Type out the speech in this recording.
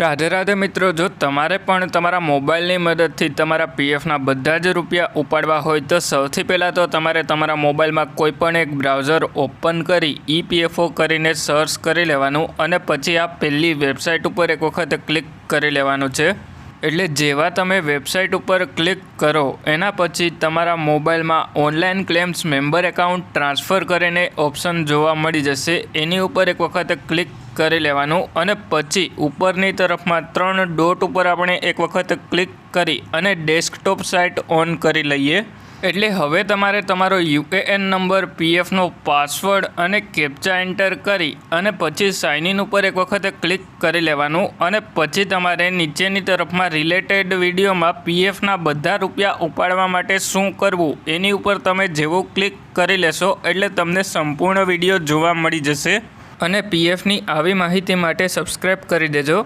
રાધે રાધે મિત્રો, જો તમારે પણ તમારા મોબાઈલની મદદથી તમારા પીએફના બધા જ રૂપિયા ઉપાડવા હોય તો સૌથી પહેલાં તો તમારે તમારા મોબાઈલમાં કોઈ પણ એક બ્રાઉઝર ઓપન કરી ઈપીએફઓ કરીને સર્ચ કરી લેવાનું અને પછી આ પહેલી વેબસાઇટ ઉપર એક વખત ક્લિક કરી લેવાનું છે. એટલે જેવા તમે વેબસાઇટ ઉપર ક્લિક કરો, એના પછી તમારા મોબાઈલમાં online claims member account transfer કરીને ઓપ્શન જોવા મળી જશે. એની ઉપર એક વખત ક્લિક કરી લેવાનું અને પછી ઉપરની તરફમાં ત્રણ ડોટ ઉપર આપણે એક વખત ક્લિક કરી અને ડેસ્કટોપ સાઇટ ઓન કરી લઈએ. એટલે હવે તમારે તમારો યુએએન નંબર પીએફનો પાસવર્ડ અને કેપ્ચા એન્ટર કરી અને પછી સાઇન ઇન ઉપર એક વખત ક્લિક કરી લેવાનું અને પછી તમારે નીચેની તરફમાં રિલેટેડ વિડીયોમાં પીએફના બધા રૂપિયા ઉપાડવા માટે શું કરવું એની ઉપર તમે જેવું ક્લિક કરી લેશો એટલે તમને સંપૂર્ણ વીડિયો જોવા મળી જશે. અને પીએફની આવી માહિતી માટે સબસ્ક્રાઈબ કરી દેજો.